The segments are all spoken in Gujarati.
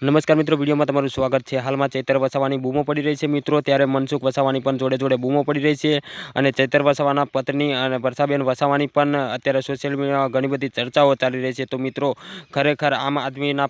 નમસ્કાર મિત્રો, વિડીયોમાં તમારું સ્વાગત છે. હાલમાં ચૈતર વસાવાની બૂમો પડી રહી છે મિત્રો. ત્યારે મનસુખ વસાવાની પણ જોડે જોડે બૂમો પડી રહી છે અને ચૈતર વસાવાના પત્ની અને વર્ષાબેન વસાવાની પણ અત્યારે સોશિયલ મીડિયામાં ઘણી બધી ચર્ચાઓ ચાલી રહી છે. તો મિત્રો, ખરેખર આમ આદમીના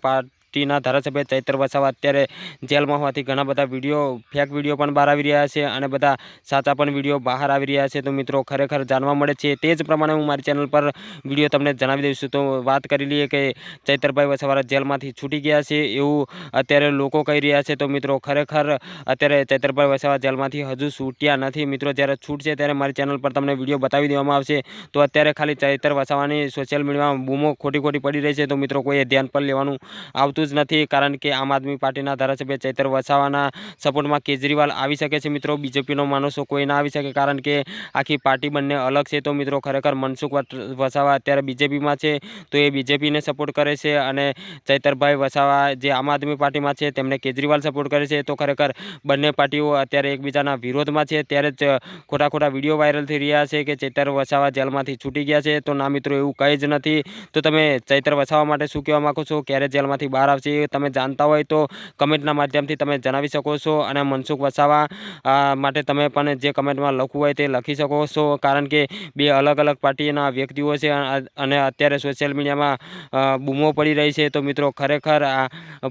પાર્ટીના ધારાસભ્ય ચૈતર વસાવા અત્યારે જેલમાં હોવાથી ઘણા બધા વીડિયો ફેક વીડિયો પણ બહાર આવી રહ્યા છે અને બધા સાચા પણ વીડિયો બહાર આવી રહ્યા છે. તો મિત્રો, ખરેખર જાણવા મળે છે તે જ પ્રમાણે હું મારી ચેનલ પર વીડિયો તમને જણાવી દઈશું. તો વાત કરી લઈએ કે ચૈતરભાઈ વસાવા જેલમાંથી છૂટી ગયા છે એવું અત્યારે લોકો કહી રહ્યા છે. તો મિત્રો, ખરેખર અત્યારે ચૈતરભાઈ વસાવા જેલમાંથી હજુ છૂટ્યા નથી. મિત્રો, જ્યારે છૂટશે ત્યારે મારી ચેનલ પર તમને વીડિયો બતાવી દેવામાં આવશે. તો અત્યારે ખાલી ચૈતર વસાવાની સોશિયલ મીડિયામાં બૂમો ખોટી ખોટી પડી રહી છે. તો મિત્રો, કોઈએ ધ્યાન પર લેવાનું આવતું જ નથી, કારણ કે આમ આદમી પાર્ટીના ધારાસભ્ય ચૈતર વસાવાના સપોર્ટમાં કેજરીવાલ આવી શકે છે. મિત્રો, બીજેપીનો માણસો કોઈ ના આવી શકે, કારણ કે આખી પાર્ટી બંને અલગ છે. તો મિત્રો, ખરેખર મનસુખ વસાવા અત્યારે બીજેપીમાં છે, તો એ બીજેપીને સપોર્ટ કરે છે અને ચૈતરભાઈ વસાવા જે આમ આદમી પાર્ટીમાં છે, તેમને કેજરીવાલ સપોર્ટ કરે છે. તો ખરેખર બંને પાર્ટીઓ અત્યારે એકબીજાના વિરોધમાં છે. ત્યારે જ ખોટા ખોટા વીડિયો વાયરલ થઈ રહ્યા છે કે ચૈતર વસાવા જેલમાંથી છૂટી ગયા છે. તો ના મિત્રો, એવું કંઈ જ નથી. તો તમે ચૈતર વસાવા માટે શું કહેવા માગો છો? ક્યારે જેલમાંથી બહાર આવશે તમે જાણતા હોય તો કમેન્ટના માધ્યમથી તમે જણાવી શકો છો અને મનસુખ વસાવા માટે તમે પણ જે કમેન્ટમાં લખવું હોય તે લખી શકો છો. કારણ કે બે અલગ અલગ પાર્ટીના વ્યક્તિઓ છે અને અત્યારે સોશિયલ મીડિયામાં બૂમો પડી રહી છે. તો મિત્રો, ખરેખર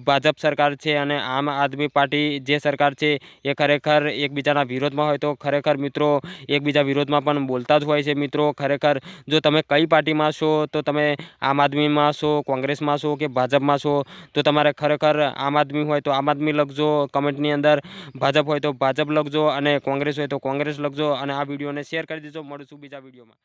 ભાજપ સરકાર છે અને આમ આદમી પાર્ટી જે સરકાર છે, એ ખરેખર એકબીજાના વિરોધમાં હોય તો ખરેખર મિત્રો એકબીજા વિરોધમાં પણ બોલતા જ હોય છે. મિત્રો, ખરેખર જો તમે કઈ પાર્ટીમાં છો, તો તમે આમ આદમીમાં છો, કોંગ્રેસમાં છો કે ભાજપમાં છો તો તમારે ખરેખર આમ આદમી હોય તો આમ આદમી લખજો, કમેન્ટની અંદર ભાજપ હોય તો ભાજપ લખજો અને કોંગ્રેસ હોય તો કોંગ્રેસ લખજો અને આ વિડીયોને શેર કરી દેજો. મળશું બીજા વિડીયોમાં.